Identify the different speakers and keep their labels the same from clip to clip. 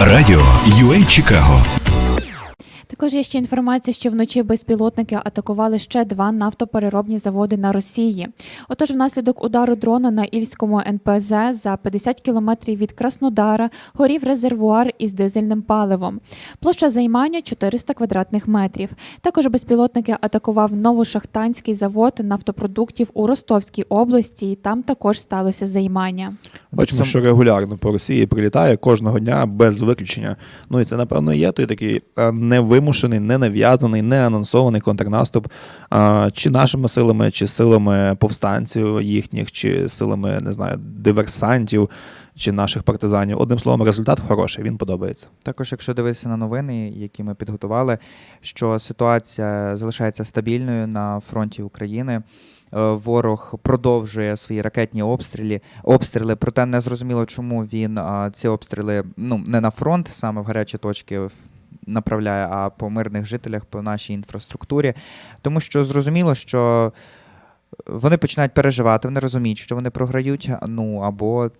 Speaker 1: Радіо UA Чикаго.
Speaker 2: Також є ще інформація, що вночі безпілотники атакували ще два нафтопереробні заводи на Росії. Отож, внаслідок удару дрона на Ільському НПЗ за 50 кілометрів від Краснодара горів резервуар із дизельним паливом. Площа займання 400 квадратних метрів. Також безпілотники атакував Новошахтанський завод нафтопродуктів у Ростовській області. і Там також сталося займання.
Speaker 3: Бачимо, що регулярно по Росії прилітає кожного дня без виключення. Ну і це, напевно, є той такий е, невимушений, не нав'язаний, не анонсований контрнаступ а, чи нашими силами, чи силами повстанців їхніх, чи силами, не знаю, диверсантів, чи наших партизанів. Одним словом, результат хороший, він подобається.
Speaker 4: Також, якщо дивитися на новини, які ми підготували, що ситуація залишається стабільною на фронті України. Е, Ворог продовжує свої ракетні обстріли, обстріли, проте не зрозуміло, чому він ці обстріли ну не на фронт, саме в гарячі точки направляє, а по мирних жителях, по нашій інфраструктурі. Тому що зрозуміло, що вони починають переживати, вони розуміють, що вони програють, ну або.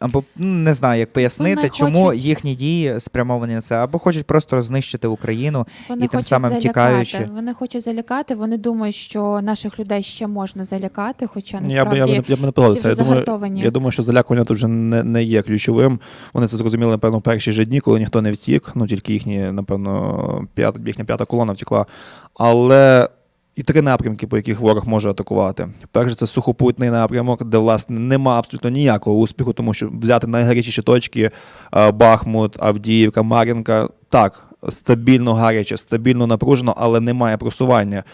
Speaker 4: Або ну, не знаю, як пояснити,
Speaker 2: Вони
Speaker 4: чому
Speaker 2: хочуть-
Speaker 4: їхні дії спрямовані на це, або хочуть просто знищити Україну.
Speaker 2: Вони
Speaker 4: І тим
Speaker 2: хочуть
Speaker 4: самим
Speaker 2: залякати.
Speaker 4: тікаючи.
Speaker 2: Вони хочуть залякати. Вони думають, що наших людей ще можна залякати, хоча
Speaker 3: Я б,
Speaker 2: насправді
Speaker 3: я, б, не- я б не
Speaker 2: всі
Speaker 3: погодився. Я думаю,
Speaker 2: загартовані.
Speaker 3: я думаю, що залякування тут вже не, не є ключовим. Вони це зрозуміли, напевно, в перші ж дні, коли ніхто не втік. Ну тільки їхні, напевно, п'ят, їхня п'ята колона втекла. Але і три напрямки, по яких ворог може атакувати. Перше, це сухопутний напрямок, де, власне, нема абсолютно ніякого успіху, тому що взяти найгарячіші точки е, Бахмут, Авдіївка, Мар'їнка, так, стабільно гаряче, стабільно напружено, але немає просування.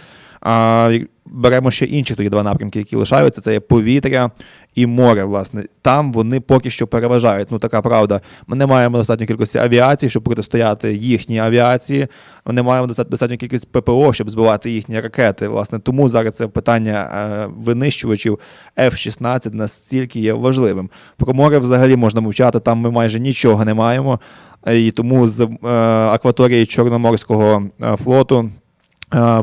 Speaker 3: А, беремо ще інші тоді два напрямки, які лишаються: це є повітря і море. Власне, там вони поки що переважають. Ну така правда. Ми не маємо достатньої кількості авіації, щоб протистояти їхній авіації. Ми не маємо доста- достатньої кількості ППО, щоб збивати їхні ракети. Власне, тому зараз це питання е, винищувачів F-16 настільки є важливим. Про море взагалі можна мовчати. Там ми майже нічого не маємо. І тому з е, акваторії Чорноморського е, флоту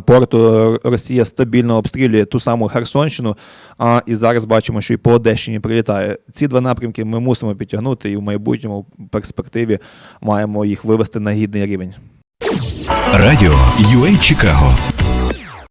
Speaker 3: порту Росія стабільно обстрілює ту саму Херсонщину. А і зараз бачимо, що і по Одещині прилітає. Ці два напрямки ми мусимо підтягнути, і в майбутньому перспективі маємо їх вивести на гідний рівень.
Speaker 1: Радіо UA Чикаго.